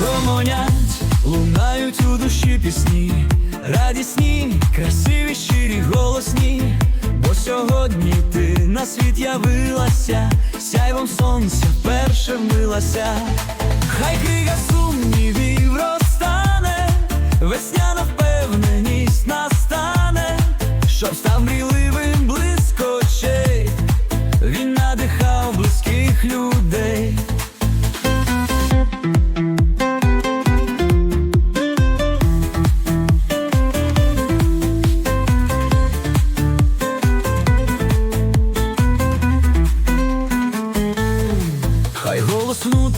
гомонять, лунають у душі пісні, радісні, красиві, щирі, голосні, бо сьогодні ти на світ явилася, сяйвом сонця вперше вмилася, хай крига сумнівів розтане, весняна впевненість настане, щоб став мрійливим близько очей, він надихав близьких людей.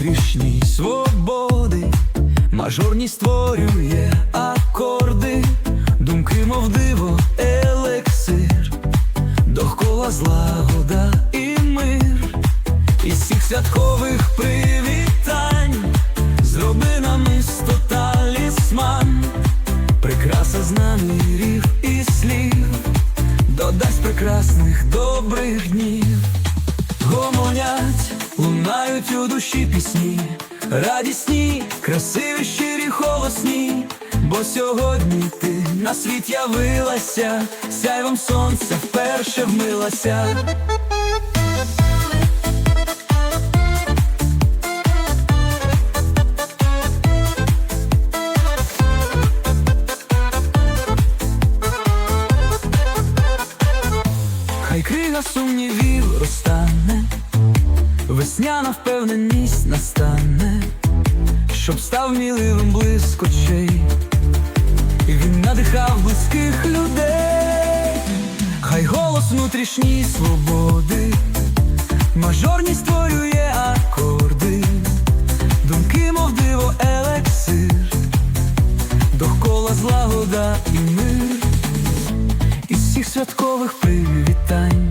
Внутрішній свободи, мажорні створює акорди, думки, мов диво, елексир, довкола злагода і мир, із всіх святкових привітань, зроби намисто талісман, прикраса знамірів і слів, додасть прекрасних добрих днів. Гомонять, лунають у душі пісні, радісні, красиві, щирі, голосні, бо сьогодні ти на світ явилася, сяйвом сонця вперше вмилася. Хай крига сумнівів розтане, весняна впевненість настане, щоб став міливим блиск і він надихав близьких людей, хай голос внутрішній свободи, мажорність створює акорди, думки, мов диво, елексир, довкола злагода і мир. Із всіх святкових привітань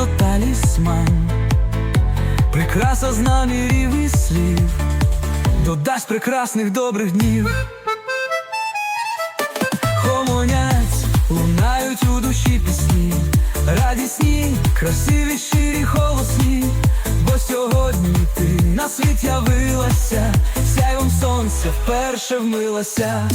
намисто талісман, прикраса знамірів і слів, додасть прекрасних добрих днів. Гомонять, лунають у душі пісні, радісні, красиві, щирі, голосні, бо сьогодні ти на світ явилася, сяйвом сонця вперше вмилася.